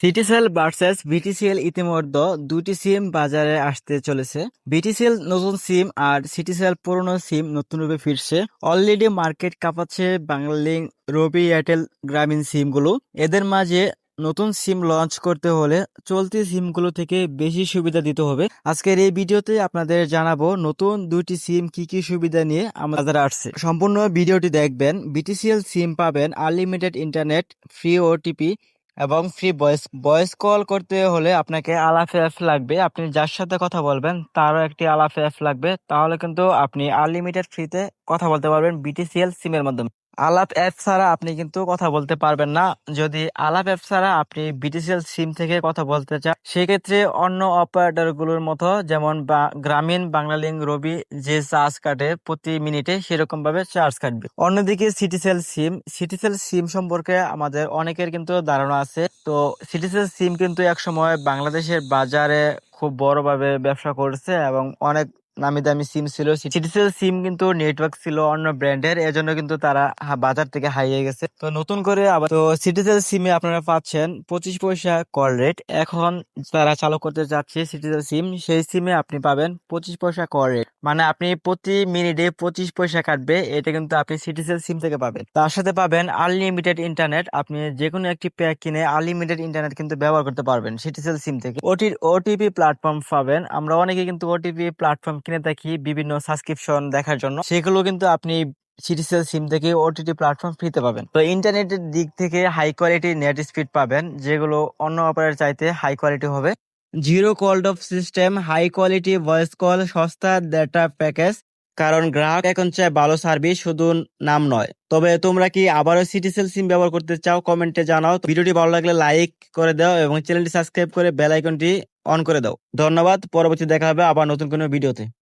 Citycell versus BTCL ইতিমধ্যে দুটি সিম বাজারে আসতে চলেছে। বিটিসিএল নতুন সিম আর সিটিসেল পুরনো সিম নতুন রূপে ফিরছে। অলরেডি মার্কেট কাঁপাচ্ছে বাংলালিংক, রবি এয়ারটেল গ্রামীণ সিমগুলো। এদের মাঝে নতুন সিম লঞ্চ করতে হলে চলতি সিমগুলো থেকে বেশি সুবিধা দিতে হবে। আজকের এই ভিডিওতে আপনাদের জানাব নতুন দুইটি সিম কি কি সুবিধা নিয়ে আমাদের আসছে। সম্পূর্ণ ভিডিওটি দেখবেন। বিটিসিএল সিম পাবেন আনলিমিটেড ইন্টারনেট, ফ্রি ওটিপি এবং ফ্রি ভয়েস ভয়েস কল করতে হলে আপনাকে আলাফে অ্যাপ লাগবে। আপনি যার সাথে কথা বলবেন, তারও একটি আলাফে অ্যাপ লাগবে। তাহলে কিন্তু আপনি আনলিমিটেড ফ্রিতে কথা বলতে পারবেন বিটিসিএল সিমের মাধ্যমে। আলাপ অ্যাপ ছাড়া আপনি কিন্তু কথা বলতে পারবেন না। যদি আলাপ অ্যাপ ছাড়া আপনি বিটিসিএল সিম থেকে কথা বলতে চান, সেক্ষেত্রে অন্য অপারেটরগুলোর মতো যেমন গ্রামীণ বাংলালিংক, রবি, যে চার্জ কাটে প্রতি মিনিটে সেরকম ভাবে চার্জ কাটবে। অন্যদিকে সিটিসেল সিম সিটিসেল সিম সম্পর্কে আমাদের অনেকের কিন্তু ধারণা আছে। তো সিটিসেল সিম কিন্তু একসময় বাংলাদেশের বাজারে খুব বড়ভাবে ব্যবসা করছে এবং অনেক নামি দামি সিম ছিল। সিটিসেল সিম কিন্তু নেটওয়ার্ক ছিল অন্য ব্র্যান্ডের জন্য কিন্তু তারা বাজার থেকে হারিয়ে গেছে। তো নতুন করে আবার, তো সিটিসেল সিমে আপনারা পাচ্ছেন পঁচিশ পয়সা কল রেট এখন তারা চালু করতে যাচ্ছে সিটিসেল সিম সেই সিমে আপনি পাবেন পঁচিশ পয়সা কল রেট মানে আপনি প্রতি মিনিটে পঁচিশ পয়সা কাটবে, এটা কিন্তু আপনি সিটিসেল সিম থেকে পাবেন। তার সাথে পাবেন আনলিমিটেড ইন্টারনেট আপনি যে কোনো একটি প্যাক কিনে আনলিমিটেড ইন্টারনেট কিন্তু ব্যবহার করতে পারবেন সিটিসেল সিম থেকে। ওটি ওটিপি প্ল্যাটফর্ম পাবেন। আমরা অনেকে কিন্তু ওটিপি প্ল্যাটফর্ম কিনে থাকি বিভিন্ন সাবস্ক্রিপশন দেখার জন্য। সেগুলো কিন্তু আপনি সিটিসেল সিম থেকে ওটিটি প্ল্যাটফর্ম ফ্রিতে পাবেন। তো ইন্টারনেটের দিক থেকে হাই কোয়ালিটি নেট স্পিড পাবেন, যেগুলো অন্য অপারেটর চাইতে হাই কোয়ালিটি হবে। Zero call off system, high quality voice call, সস্তা ডেটা প্যাকেজ কারণ গ্রাহক এখন চায় ভালো সার্ভিস শুধু নাম নয়। তবে তোমরা কি আবারও সিটিসেল সিম ব্যবহার করতে চাও কমেন্টে জানাও। ভিডিওটি ভালো লাগলে লাইক করে দাও এবং চ্যানেলটি সাবস্ক্রাইব করে বেল আইকনটি অন করে দাও। ধন্যবাদ, পরবর্তী দেখা হবে আবার নতুন কোনো ভিডিওতে